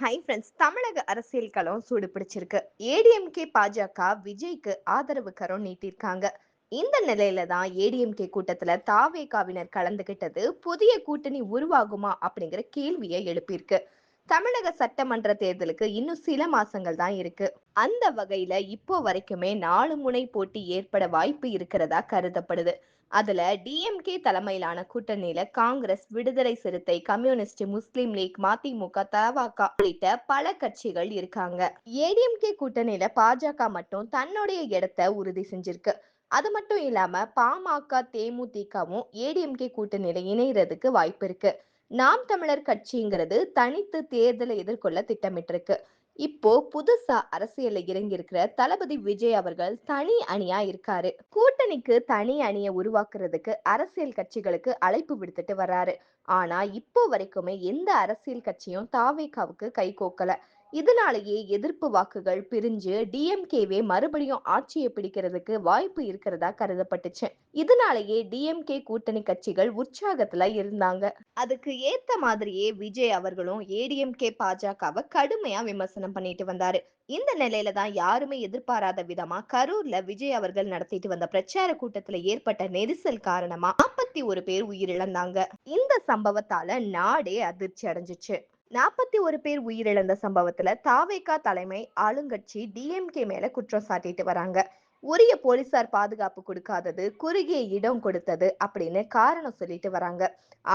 Hi friends தமிழக அரசியல் களம் சூடு பிடிச்சிருக்கு ஏடிஎம்கே பாஜக விஜய்க்கு ஆதரவு கரம் நீட்டிருக்காங்க. இந்த நிலையில தான் ஏடிஎம்கே கூட்டத்துல தாவேகாவினர் கலந்துகிட்டது புதிய கூட்டணி உருவாகுமா அப்படிங்கிற கேள்வியை எழுப்பியிருக்கு. தமிழக சட்டமன்ற தேர்தலுக்கு இன்னும் சில மாசங்கள் தான் இருக்கு. அந்த வகையில இப்போ வரைக்குமே நாலு முனை போட்டி ஏற்பட வாய்ப்பு இருக்கிறதா கருதப்படுது. அதுல டிஎம்கே தலைமையிலான கூட்டணியில காங்கிரஸ் விடுதலை சிறுத்தை கம்யூனிஸ்ட் முஸ்லிம் லீக் மதிமுக தவாக உள்ளிட்ட பல கட்சிகள் இருக்காங்க. ஏடிஎம்கே கூட்டணியில பாஜக மட்டும் தன்னுடைய இடத்தை உறுதி செஞ்சிருக்கு. அது மட்டும் இல்லாம பாமக தேமுதிகவும் ஏடிஎம்கே கூட்டணியில இணையறதுக்கு வாய்ப்பு இருக்கு. நாம் தமிழர் கட்சிங்கிறது தனித்து தேர்தலை எதிர்கொள்ள திட்டமிட்டிருக்கு. இப்போ புதுசா அரசியல்ல இறங்கி இருக்கிற தளபதி விஜய் அவர்கள் தனி அணியா இருக்காரு. கூட்டணிக்கு தனி அணியை உருவாக்குறதுக்கு அரசியல் கட்சிகளுக்கு அழைப்பு விடுத்துட்டு வர்றாரு. ஆனா இப்போ வரைக்குமே எந்த அரசியல் கட்சியும் தாவேகாவுக்கு கை கோக்கல. இதனாலேயே எதிர்ப்பு வாக்குகள் பிரிஞ்சு டிஎம்கேவே மறுபடியும் ஆட்சியை பிடிக்கிறதுக்கு வாய்ப்பு இருக்கிறதா கருதப்பட்டுச்சு. இதனாலேயே டிஎம்கே கூட்டணி கட்சிகள் உற்சாகத்துல இருந்தாங்க. அதுக்கு ஏத்த மாதிரியே விஜய் அவர்களும் ஏடிஎம்கே பாஜகவை கடுமையா விமர்சனம் பண்ணிட்டு வந்தாரு. இந்த நிலையில தான் யாருமே எதிர்பாராத விதமா கரூர்ல விஜய் அவர்கள் நடத்திட்டு வந்த பிரச்சார கூட்டத்துல ஏற்பட்ட நெரிசல் காரணமா நாற்பத்தி ஒரு பேர் உயிரிழந்தாங்க. இந்த சம்பவத்தால நாடே அதிர்ச்சி அடைஞ்சிச்சு. நாற்பத்தி ஒரு பேர் உயிரிழந்த சம்பவத்துல தாவேகா தலைமை ஆளுங்கட்சி டிஎம்கே மேல குற்றம் சாட்டிட்டு வராங்க. உரிய போலீசார் பாதுகாப்பு கொடுக்காதது குறுகிய இடம் கொடுத்தது அப்படின்னு காரணம் சொல்லிட்டு வராங்க.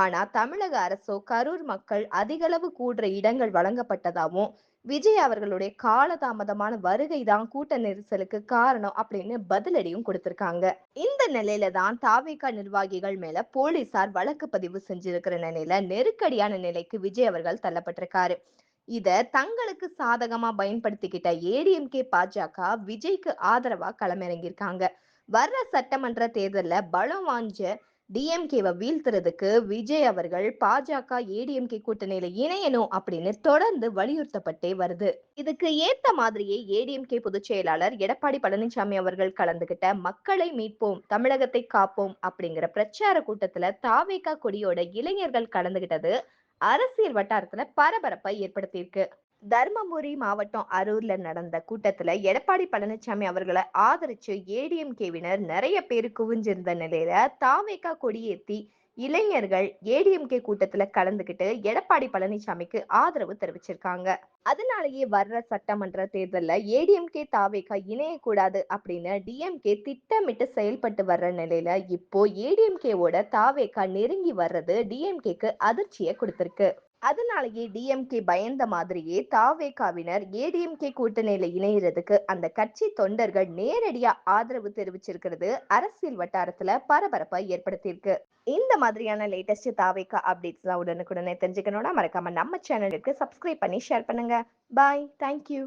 ஆனா தமிழக அரசோ கரூர் மக்கள் அதிகளவு கூடுற இடங்கள் வழங்கப்பட்டதாகவும் விஜய் அவர்களுடைய காலதாமதமான வருகை தான் கூட்ட நெரிசலுக்கு காரணம் அப்படின்னு பதிலடியும் கொடுத்திருக்காங்க. இந்த நிலையில தான் தாவேகா நிர்வாகிகள் மேல போலீசார் வழக்கு பதிவு செஞ்சிருக்கிற நிலையில நெருக்கடியான நிலைக்கு விஜய் அவர்கள் தள்ளப்பட்டிருக்காரு. இத தங்களுக்கு சாதகமா பயன்படுத்திக்கிட்ட ஏடிஎம்கே பாஜக விஜய்க்கு ஆதரவா களமிறங்கியிருக்காங்க. வர்ற சட்டமன்ற தேர்தலில் பலம் வாஞ்ச டிஎம்கேவை வீழ்த்துறதுக்கு விஜய் அவர்கள் பாஜக ஏடிஎம்கே கூட்டணியில இணையணும் அப்படின்னு தொடர்ந்து வலியுறுத்தப்பட்டே வருது. இதுக்கு ஏத்த மாதிரியே ஏடிஎம்கே பொதுச் செயலாளர் எடப்பாடி பழனிசாமி அவர்கள் கலந்துகிட்ட மக்களை மீட்போம் தமிழகத்தை காப்போம் அப்படிங்கிற பிரச்சார கூட்டத்துல தாவேகா கொடியோட இளைஞர்கள் கலந்துகிட்டது அரசியல் வட்டாரத்துல பரபரப்பை ஏற்படுத்தியிருக்கு. தர்மபுரி மாவட்டம் அரூர்ல நடந்த கூட்டத்துல எடப்பாடி பழனிசாமி அவர்களை ஆதரிச்சு ஏடிஎம்கேவினர் நிறைய பேர் குவிஞ்சிருந்த நிலையில தாவேக்கா கொடியேத்தி இளைஞர்கள் ஏடிஎம்கே கூட்டத்துல கலந்துகிட்டு எடப்பாடி பழனிசாமிக்கு ஆதரவு தெரிவிச்சிருக்காங்க. அதனாலேயே வர்ற சட்டமன்ற தேர்தல்ல ஏடிஎம்கே தாவேக்கா இணையக்கூடாது அப்படின்னு டிஎம்கே திட்டமிட்டு செயல்பட்டு வர்ற நிலையில இப்போ ஏடிஎம்கேவோட தாவேகா நெருங்கி வர்றது டிஎம்கேக்கு அதிர்ச்சியை கொடுத்திருக்கு. அதனாலேயே டிஎம்கே பயந்த மாதிரியே தாவேகாவினர் ஏடிஎம்கே கூட்டணியில இணையறதுக்கு அந்த கட்சி தொண்டர்கள் நேரடியா ஆதரவு தெரிவிச்சிருக்கிறது. அரசியல் வட்டாரத்துல பரபரப்பை ஏற்படுத்தியிருக்கு. இந்த மாதிரியான லேட்டஸ்ட் தாவேகா அப்டேட்ஸ் தான் உடனுக்குடனே தெரிஞ்சுக்கணும்னா மறக்காம நம்ம சேனலுக்கு சப்ஸ்கிரைப் பண்ணி ஷேர் பண்ணுங்க. Bye thank you